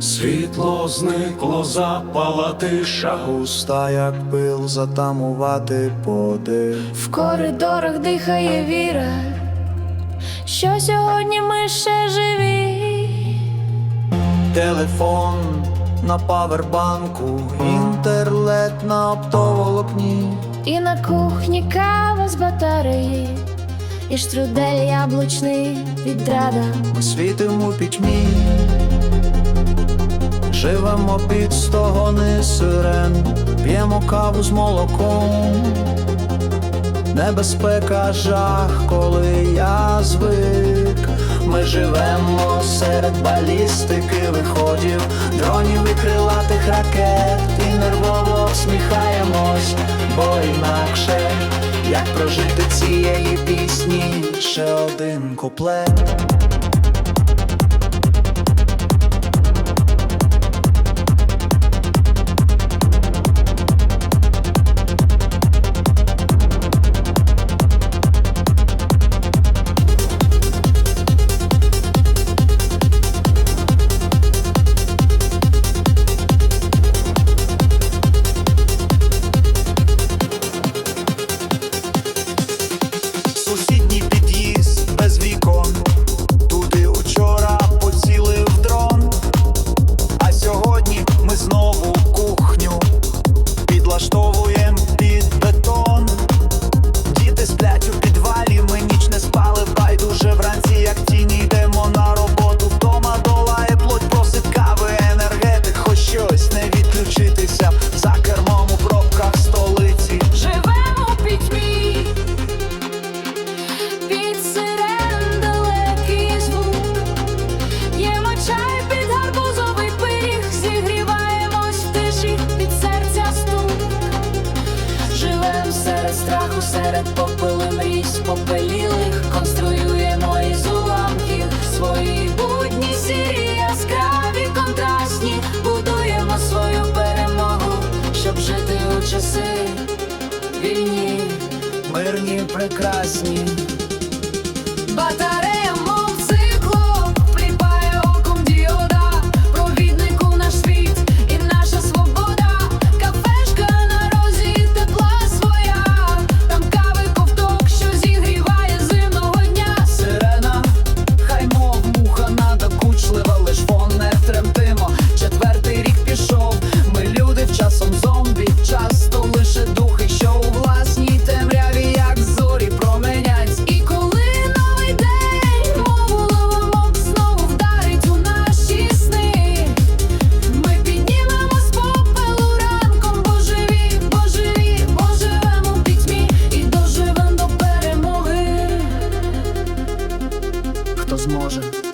Світло зникло, запала тиша. Густа, як пил, затамувати подих. В коридорах дихає віра, що сьогодні ми ще живі. Телефон на павербанку, інтерлет на оптоволокні. І на кухні кава з батареї, і штрудель яблучний відрада. Ми світимо пітьмі, живемо під стогони сирен, п'ємо каву з молоком. Небезпека жах, коли я звик. Ми живемо серед балістики виходів, дронів і крилатих ракет, і нервово всміхаємось, бо інакше як прожити цієї пісні ще один куплет. Серед попелу мрій попелілих, конструюємо із уламків свої будні сірі, яскраві, контрастні, будуємо свою перемогу, щоб жити у часи війні. Мирні, прекрасні. Хто зможе?